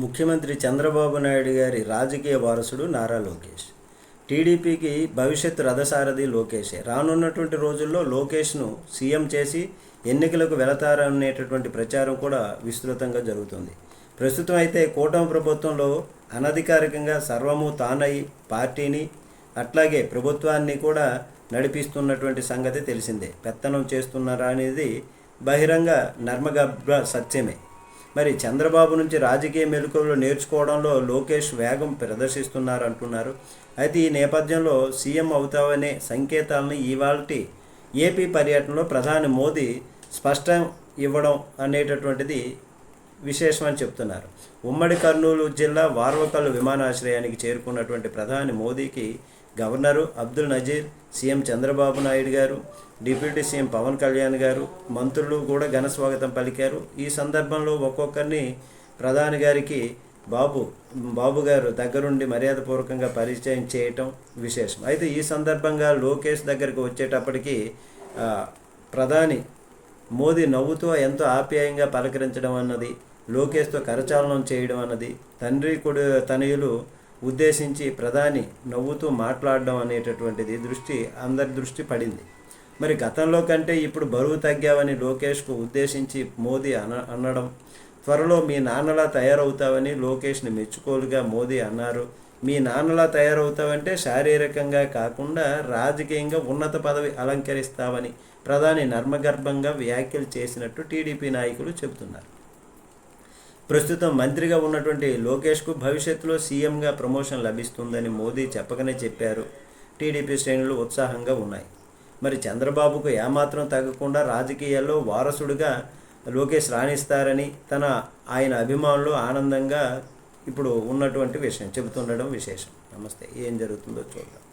ముఖ్యమంత్రి చంద్రబాబు నాయుడు గారి రాజకీయ వారసుడు నారా లోకేష్. టీడీపీకి భవిష్యత్ రథసారథి లోకేషే. రానున్నటువంటి రోజుల్లో లోకేష్ను సీఎం చేసి ఎన్నికలకు వెళతారనేటటువంటి ప్రచారం కూడా విస్తృతంగా జరుగుతుంది. ప్రస్తుతం అయితే కూటమి ప్రభుత్వంలో అనధికారికంగా సర్వము తానై పార్టీని అట్లాగే ప్రభుత్వాన్ని కూడా నడిపిస్తున్నటువంటి సంగతి తెలిసిందే. పెత్తనం చేస్తున్నారా అనేది బహిరంగ నర్మగర్భ సత్యమే. మరి చంద్రబాబు నుంచి రాజకీయ మెలకువలు నేర్చుకోవడంలో లోకేష్ వేగం ప్రదర్శిస్తున్నారు అంటున్నారు అయితే ఈ నేపథ్యంలో సీఎం అవుతావనే సంకేతాలను ఇవాళ ఏపీ పర్యటనలో ప్రధాని మోదీ స్పష్టం ఇవ్వడం అనేటటువంటిది విశేషమని చెప్తున్నారు. ఉమ్మడి కర్నూలు జిల్లా వార్వకల్లు విమానాశ్రయానికి చేరుకున్నటువంటి ప్రధాని మోదీకి governor Abdul Nazeer CM Chandrababu Naidu garu deputy CM Pawan Kalyan గారు మంత్రులు కూడా ఘన స్వాగతం పలికారు. ఈ సందర్భంలో ఒక్కొక్కరిని ప్రధాని గారికి బాబు బాబు గారు దగ్గరుండి మర్యాదపూర్వకంగా పరిచయం చేయటం విశేషం. అయితే ఈ సందర్భంగా లోకేష్ దగ్గరికి వచ్చేటప్పటికి ప్రధాని మోదీ నవ్వుతూ ఎంతో ఆప్యాయంగా పలకరించడం అన్నది లోకేష్తో కరచాలనం చేయడం అన్నది తండ్రి కొడు తనయులు ఉద్దేశించి ప్రధాని నవ్వుతూ మాట్లాడడం అనేటటువంటిది దృష్టి అందరి దృష్టి పడింది. మరి గతంలో కంటే ఇప్పుడు బరువు తగ్గావని లోకేష్కు ఉద్దేశించి మోదీ అన అనడం త్వరలో మీ నాన్నలా తయారవుతావని లోకేష్ని మెచ్చుకోలుగా మోదీ అన్నారు. మీ నాన్నలా తయారవుతావంటే శారీరకంగా కాకుండా రాజకీయంగా ఉన్నత పదవి అలంకరిస్తావని ప్రధాని నర్మగర్భంగా వ్యాఖ్యలు చేసినట్టు టీడీపీ నాయకులు చెబుతున్నారు. ప్రస్తుతం మంత్రిగా ఉన్నటువంటి లోకేష్కు భవిష్యత్తులో సీఎంగా ప్రమోషన్ లభిస్తుందని మోదీ చెప్పకనే చెప్పారు. టీడీపీ శ్రేణులు ఉత్సాహంగా ఉన్నాయి. మరి చంద్రబాబుకు ఏమాత్రం తగ్గకుండా రాజకీయాల్లో వారసుడిగా లోకేష్ రాణిస్తారని తన ఆయన అభిమానులు ఆనందంగా ఇప్పుడు ఉన్నటువంటి విషయం చెబుతుండడం విశేషం. నమస్తే. ఏం జరుగుతుందో చూద్దాం.